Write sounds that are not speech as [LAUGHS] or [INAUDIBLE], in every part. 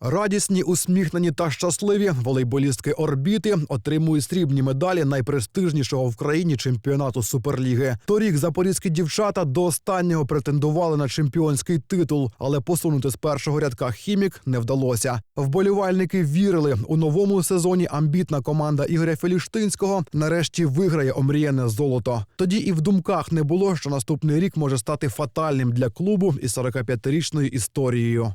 Радісні, усміхнені та щасливі волейболістки орбіти отримують срібні медалі найпрестижнішого в країні чемпіонату Суперліги. Торік запорізькі дівчата до останнього претендували на чемпіонський титул, але посунути з першого рядка хімік не вдалося. Вболівальники вірили у новому сезоні. Амбітна команда Ігоря Феліштинського нарешті виграє омріяне золото. Тоді і в думках не було, що наступний рік може стати фатальним для клубу із 45-річною історією.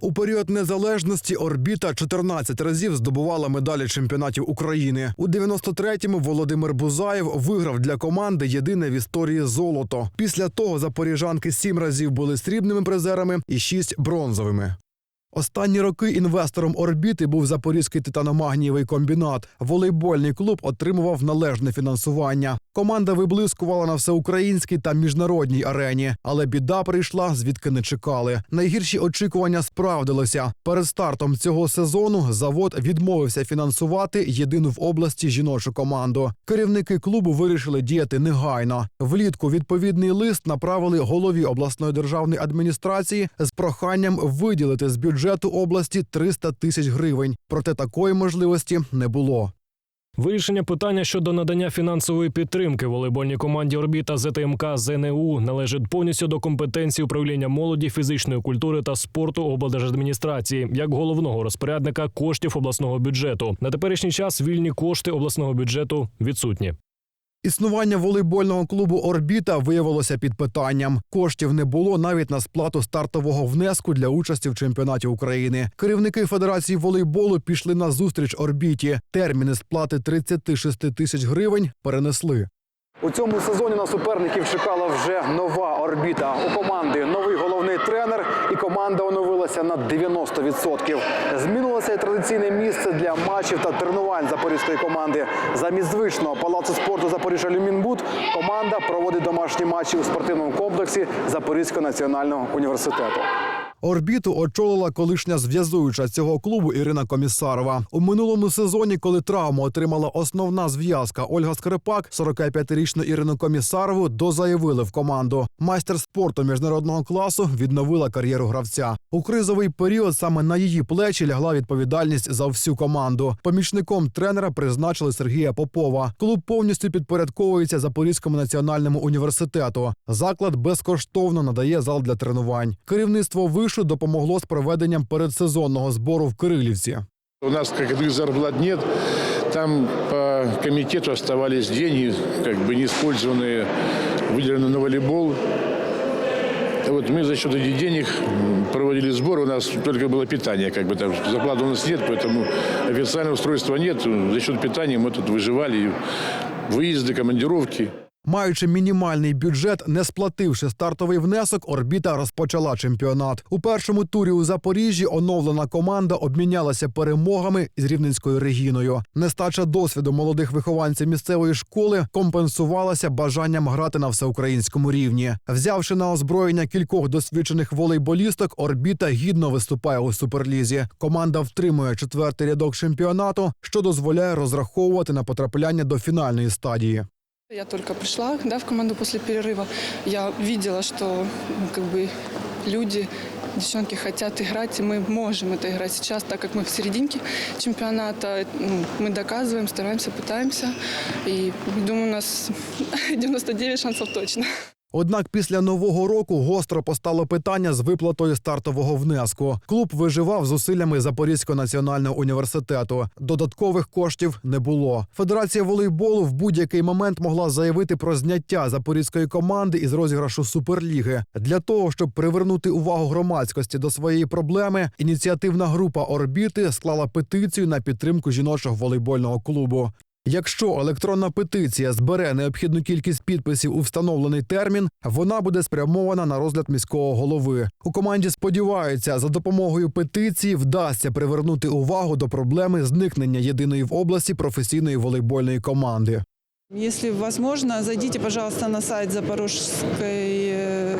У період незалежності орбіта 14 разів здобувала медалі чемпіонатів України. У 93-му Володимир Бузаєв виграв для команди єдине в історії золото. Після того запоріжанки сім разів були срібними призерами і шість бронзовими. Останні роки інвестором орбіти був Запорізький титаномагнієвий комбінат. Волейбольний клуб отримував належне фінансування. Команда виблискувала на всеукраїнській та міжнародній арені, але біда прийшла, звідки не чекали. Найгірші очікування справдилися. Перед стартом цього сезону завод відмовився фінансувати єдину в області жіночу команду. Керівники клубу вирішили діяти негайно. Влітку відповідний лист направили голові обласної державної адміністрації з проханням виділити з бюджету області 300 тисяч гривень. Проте такої можливості не було. Вирішення питання щодо надання фінансової підтримки волейбольній команді Орбіта ЗТМК ЗНУ належить повністю до компетенції управління молоді, фізичної культури та спорту облдержадміністрації як головного розпорядника коштів обласного бюджету. На теперішній час вільні кошти обласного бюджету відсутні. Існування волейбольного клубу Орбіта виявилося під питанням. Коштів не було навіть на сплату стартового внеску для участі в чемпіонаті України. Керівники Федерації волейболу пішли на зустріч орбіті. Терміни сплати 36 тисяч гривень перенесли. У цьому сезоні на суперників чекала вже нова орбіта. У команди новий головний тренер, і команда оновилася на 90%. Змінилося традиційне місце для матчів та тренувань запорізької команди. Замість звичного палацу спорту Запоріжжя Люмінбуд команда проводить домашні матчі у спортивному комплексі Запорізького національного університету. Орбіту очолила колишня зв'язуюча цього клубу Ірина Комісарова. У минулому сезоні, коли травму отримала основна зв'язка Ольга Скрипак, 45-річну Ірину Комісарову дозаявили в команду. Майстер спорту міжнародного класу відновила кар'єру гравця. У кризовий період саме на її плечі лягла відповідальність за всю команду. Помічником тренера призначили Сергія Попова. Клуб повністю підпорядковується Запорізькому національному університету. Заклад безкоштовно надає зал для тренувань. Керівництво вишу допомогло з проведенням передсезонного збору в Кирилівці. У нас, как говорит, зарплат нет. Там по комитету оставались деньги, как бы неиспользованные, выделены на волейбол. Вот мы за счет этих денег м, проводили сбор. У нас только было питание, как бы там зарплаты у нас нет, поэтому официального устройства нет. За счет питания мы тут выживали. Выезды, командировки. Маючи мінімальний бюджет, не сплативши стартовий внесок, орбіта розпочала чемпіонат. У першому турі у Запоріжжі оновлена команда обмінялася перемогами з рівненською Регіною. Нестача досвіду молодих вихованців місцевої школи компенсувалася бажанням грати на всеукраїнському рівні. Взявши на озброєння кількох досвідчених волейболісток, орбіта гідно виступає у суперлізі. Команда втримує четвертий рядок чемпіонату, що дозволяє розраховувати на потрапляння до фінальної стадії. Я только пришла да, в команду после перерыва. Я видела, что ну, как бы люди, девчонки хотят играть, и мы можем это играть сейчас, так как мы в серединке чемпионата. Ну, мы доказываем, стараемся, пытаемся. И думаю, у нас [LAUGHS] 99 шансов точно. Однак після нового року гостро постало питання з виплатою стартового внеску. Клуб виживав зусиллями Запорізького національного університету. Додаткових коштів не було. Федерація волейболу в будь-який момент могла заявити про зняття запорізької команди із розіграшу суперліги. Для того щоб привернути увагу громадськості до своєї проблеми, ініціативна група орбіти склала петицію на підтримку жіночого волейбольного клубу. Якщо електронна петиція збере необхідну кількість підписів у встановлений термін, вона буде спрямована на розгляд міського голови. У команді сподіваються, за допомогою петиції вдасться привернути увагу до проблеми зникнення єдиної в області професійної волейбольної команди. Если возможно, зайдите, пожалуйста, на сайт Запорожской э,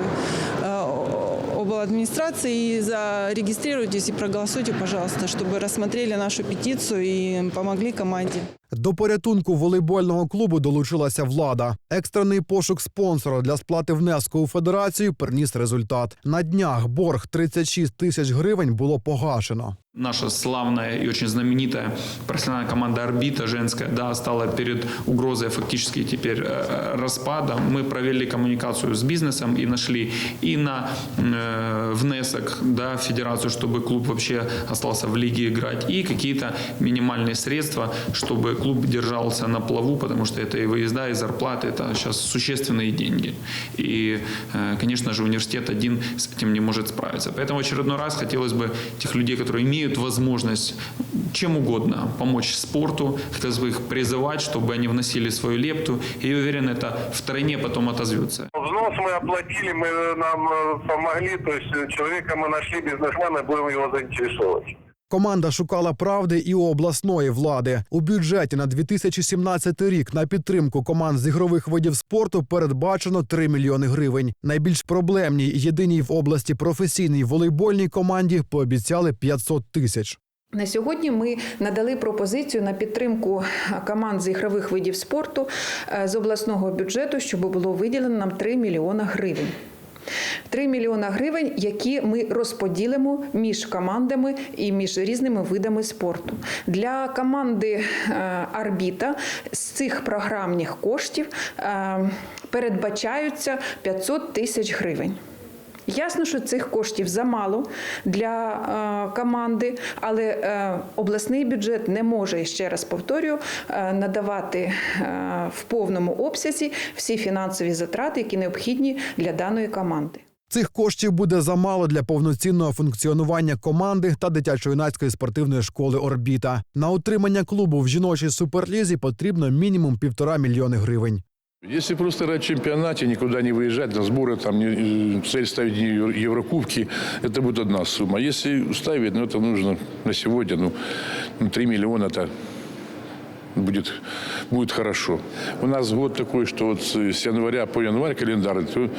э, обладминистрации и зарегистрируйтесь и проголосуйте, пожалуйста, чтобы рассмотрели нашу петицию и помогли команде. До порятунку волейбольного клубу долучилася влада. Екстрений пошук спонсора для сплати внеску у федерацію приніс результат. На днях борг 36 тисяч гривень було погашено. Наша славная и очень знаменитая профессиональная команда «Орбита» женская, да, стала перед угрозой фактически теперь э, распада. Мы провели коммуникацию с бизнесом и нашли и на э, внесок да, в федерацию, чтобы клуб вообще остался в лиге играть, и какие-то минимальные средства, чтобы Клуб держался на плаву, потому что это и выезда, и зарплаты, это сейчас существенные деньги. И, э, конечно же, университет один с этим не может справиться. Поэтому в очередной раз хотелось бы тех людей, которые имеют возможность чем угодно помочь спорту, хотелось бы их призывать, чтобы они вносили свою лепту. И уверен, это втройне потом отозвется. Взнос мы оплатили, мы нам э, помогли, то есть э, человека мы нашли, бизнесмена, будем его заинтересовывать. Команда шукала правди і у обласної влади. У бюджеті на 2017 рік на підтримку команд з ігрових видів спорту передбачено 3 мільйони гривень. Найбільш проблемній єдиній в області професійній волейбольній команді пообіцяли 500 тисяч. На сьогодні ми надали пропозицію на підтримку команд з ігрових видів спорту е, з обласного бюджету, щоб було виділено нам 3 мільйона гривень. 3 мільйона гривень, які ми розподілимо між командами і між різними видами спорту. Для команди е, Арбіта з цих програмних коштів е, передбачаються 500 тисяч гривень. Ясно, що цих коштів замало для е, команди, але е, обласний бюджет не може, ще раз повторюю, е, надавати в повному обсязі всі фінансові затрати, які необхідні для даної команди. Цих коштів буде замало для повноцінного функціонування команди та дитячо-юнацької спортивної школи Орбіта. На утримання клубу в жіночій суперлізі потрібно мінімум півтора мільйони гривень. Если просто играть в чемпионате, никуда не выезжать, на сборы, там, не- э, цель ставить Еврокубки, это будет одна сумма. Если ставить, ну, это нужно на сегодня, ну, ну, 3 миллиона, это будет, будет хорошо. У нас год такой, что вот с января по январь календарь, то,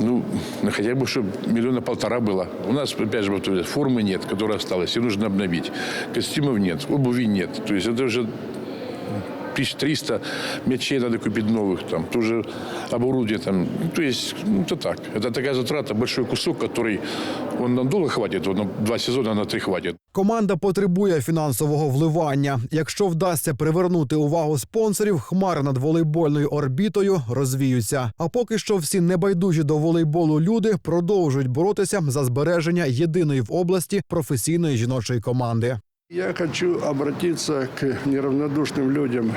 ну, ну, хотя бы, чтобы миллиона полтора было. У нас, опять же, формы нет, которая осталась, ее нужно обновить. Костюмов нет, обуви нет. То есть это уже 1300 мячей надо купить новых, там, тоже оборудие там. Ну, То есть, ну, это так. Это такая затрата, большой кусок, который, он надолго хватит, вот, на два сезона, на три хватит. Команда потребує фінансового вливання. Якщо вдасться привернути увагу спонсорів, хмари над волейбольною орбітою розвіються. А поки що всі небайдужі до волейболу люди продовжують боротися за збереження єдиної в області професійної жіночої команди. Я хочу обратиться к неравнодушным людям,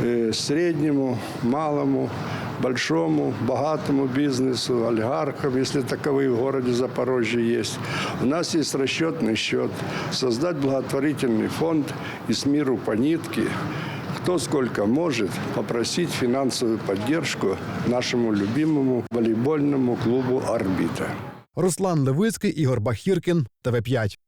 э, среднему, малому, большому, богатому бизнесу, олигархам, если таковые в городе Запорожье есть. У нас есть расчетный счет, создать благотворительный фонд и с миру по нитке. Кто сколько может попросить финансовую поддержку нашему любимому волейбольному клубу «Орбита». Руслан Левицький, Ігор Бахіркін, ТВ 5